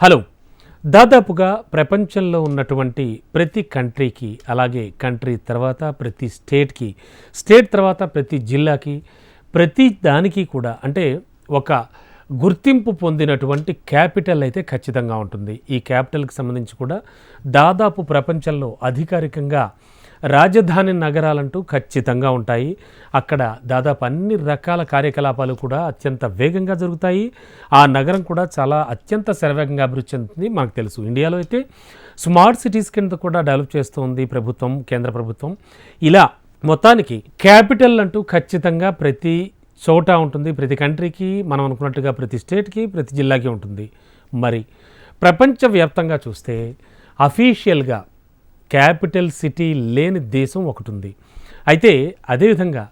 Hello. దాదాపుగా ప్రపంచంలో ఉన్నటువంటి ప్రతి కంట్రీకి అలాగే కంట్రీ తర్వాత ప్రతి స్టేట్కి స్టేట్ తర్వాత ప్రతి జిల్లాకి ప్రతి దానికి కూడా అంటే ఒక గుర్తింపు పొందినటువంటి క్యాపిటల్ అయితే ఖచ్చితంగా ఉంటుంది. ఈ క్యాపిటల్కి సంబంధించి కూడా దాదాపు ప్రపంచంలో అధికారికంగా రాజధాని నగరాలంటూ ఖచ్చితంగా ఉంటాయి. అక్కడ దాదాపు అన్ని రకాల కార్యకలాపాలు కూడా అత్యంత వేగంగా జరుగుతాయి. ఆ నగరం కూడా చాలా అత్యంత శరవేగంగా అభివృద్ధి చెందుతుంది. మనకు తెలుసు ఇండియాలో అయితే స్మార్ట్ సిటీస్ కింద కూడా డెవలప్ చేస్తుంది ప్రభుత్వం కేంద్ర ప్రభుత్వం. ఇలా మొత్తానికి క్యాపిటల్ అంటూ ఖచ్చితంగా ప్రతి చోట ఉంటుంది. ప్రతి కంట్రీకి మనం అనుకున్నట్టుగా ప్రతి స్టేట్కి ప్రతి జిల్లాకి ఉంటుంది. మరి ప్రపంచవ్యాప్తంగా చూస్తే అఫీషియల్గా క్యాపిటల్ సిటీ లేని దేశం ఒకటి ఉంది అయితే అదేవిధంగా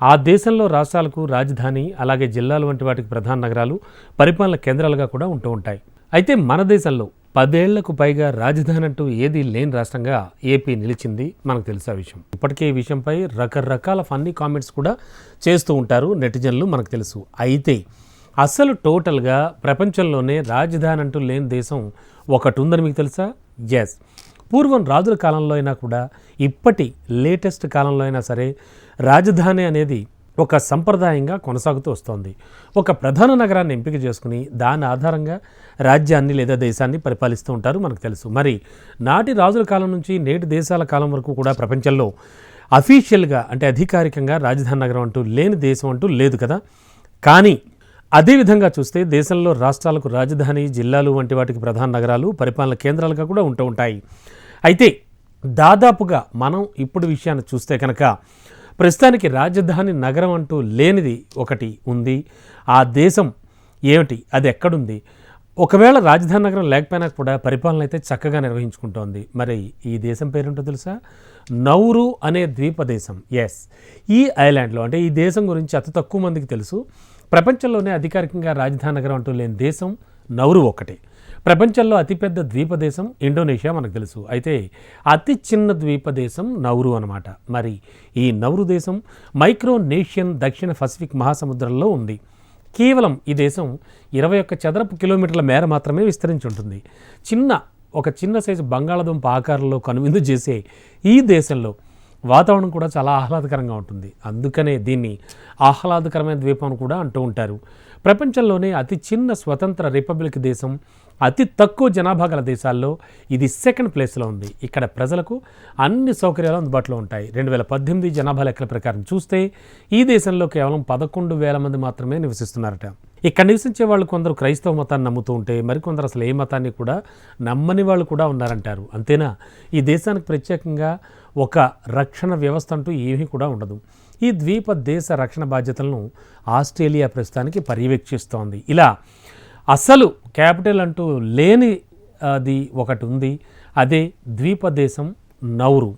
ఆ దేశంలో రాష్ట్రాలకు రాజధాని అలాగే జిల్లాలు వంటి వాటికి ప్రధాన నగరాలు పరిపాలన కేంద్రాలుగా కూడా ఉంటూ ఉంటాయి. అయితే మన దేశంలో పదేళ్ళకు పైగా రాజధాని అంటూ ఏది లేని రాష్ట్రంగా ఏపీ నిలిచింది మనకు తెలుసు ఆ విషయం. ఇప్పటికే ఈ విషయంపై రకరకాల ఫన్నీ కామెంట్స్ కూడా చేస్తూ ఉంటారు నెటిజన్లు మనకు తెలుసు. అయితే అసలు టోటల్గా ప్రపంచంలోనే రాజధాని అంటూ లేని దేశం ఒకటి ఉందని మీకు తెలుసా? ఎస్ పూర్వం రాజుల కాలంలో అయినా కూడా ఇప్పటి లేటెస్ట్ కాలంలో అయినా సరే రాజధాని అనేది ఒక సంప్రదాయంగా కొనసాగుతూ వస్తోంది. ఒక ప్రధాన నగరాన్ని ఎంపిక చేసుకుని దాని ఆధారంగా రాజ్యాన్ని లేదా దేశాన్ని పరిపాలిస్తూ ఉంటారు మనకు తెలుసు. మరి నాటి రాజుల కాలం నుంచి నేటి దేశాల కాలం వరకు కూడా ప్రపంచంలో అఫీషియల్గా అంటే అధికారికంగా రాజధాని నగరం అంటూ లేని దేశం అంటూ లేదు కదా. కానీ అదేవిధంగా చూస్తే దేశంలో రాష్ట్రాలకు రాజధాని జిల్లాలు వంటి వాటికి ప్రధాన నగరాలు పరిపాలన కేంద్రాలుగా కూడా ఉంటూ ఉంటాయి. అయితే దాదాపుగా మనం ఇప్పుడు విషయాన్ని చూస్తే కనుక ప్రస్తుతానికి రాజధాని నగరం అంటూ లేనిది ఒకటి ఉంది. ఆ దేశం ఏమిటి? అది ఎక్కడుంది? ఒకవేళ రాజధాని నగరం లేకపోయినా కూడా పరిపాలన అయితే చక్కగా నిర్వహించుకుంటోంది. మరి ఈ దేశం పేరుంటో తెలుసా? నౌరు అనే ద్వీప దేశం. ఎస్ ఈ ఐలాండ్లో అంటే ఈ దేశం గురించి అతి తక్కువ మందికి తెలుసు. ప్రపంచంలోనే అధికారికంగా రాజధాని నగరం అంటూ లేని దేశం నౌరు ఒకటే. ప్రపంచంలో అతిపెద్ద ద్వీపదేశం ఇండోనేషియా మనకు తెలుసు. అయితే అతి చిన్న ద్వీపదేశం నౌరు అనమాట మరి ఈ నౌరు దేశం మైక్రోనేషియన్ దక్షిణ పసిఫిక్ మహాసముద్రంలో ఉంది. కేవలం ఈ దేశం ఇరవై ఒక్క చదరపు కిలోమీటర్ల మేర మాత్రమే విస్తరించి ఉంటుంది చిన్న ఒక చిన్న సైజు బంగాళాదుంప ఆకారంలో కనువిందు చేసే ఈ దేశంలో వాతావరణం కూడా చాలా ఆహ్లాదకరంగా ఉంటుంది. అందుకనే దీన్ని ఆహ్లాదకరమైన ద్వీపం కూడా అంటూ ఉంటారు. ప్రపంచంలోనే అతి చిన్న స్వతంత్ర రిపబ్లిక్ దేశం అతి తక్కువ జనాభా గల దేశాల్లో ఇది సెకండ్ ప్లేస్లో ఉంది. ఇక్కడ ప్రజలకు అన్ని సౌకర్యాలు అందుబాటులో ఉంటాయి. రెండు వేల పద్దెనిమిది జనాభా లెక్కల ప్రకారం చూస్తే ఈ దేశంలో కేవలం పదకొండు వేల మంది మాత్రమే నివసిస్తున్నారట. ఇక్కడ నివసించే వాళ్ళు కొందరు క్రైస్తవ మతాన్ని నమ్ముతూ ఉంటే మరికొందరు అసలు ఏ మతాన్ని కూడా నమ్మని వాళ్ళు కూడా ఉన్నారంటారు. అంతేనా? ఈ దేశానికి ప్రత్యేకంగా ఒక రక్షణ వ్యవస్థ అంటూ ఏమీ కూడా ఉండదు. ఈ ద్వీప దేశ రక్షణ బాధ్యతలను ఆస్ట్రేలియా ప్రస్తుతానికి పర్యవేక్షిస్తోంది. ఇలా అసలు క్యాపిటల్ అంటూ లేని అది ఒకటి ఉంది. అదే ద్వీప దేశం నౌరు.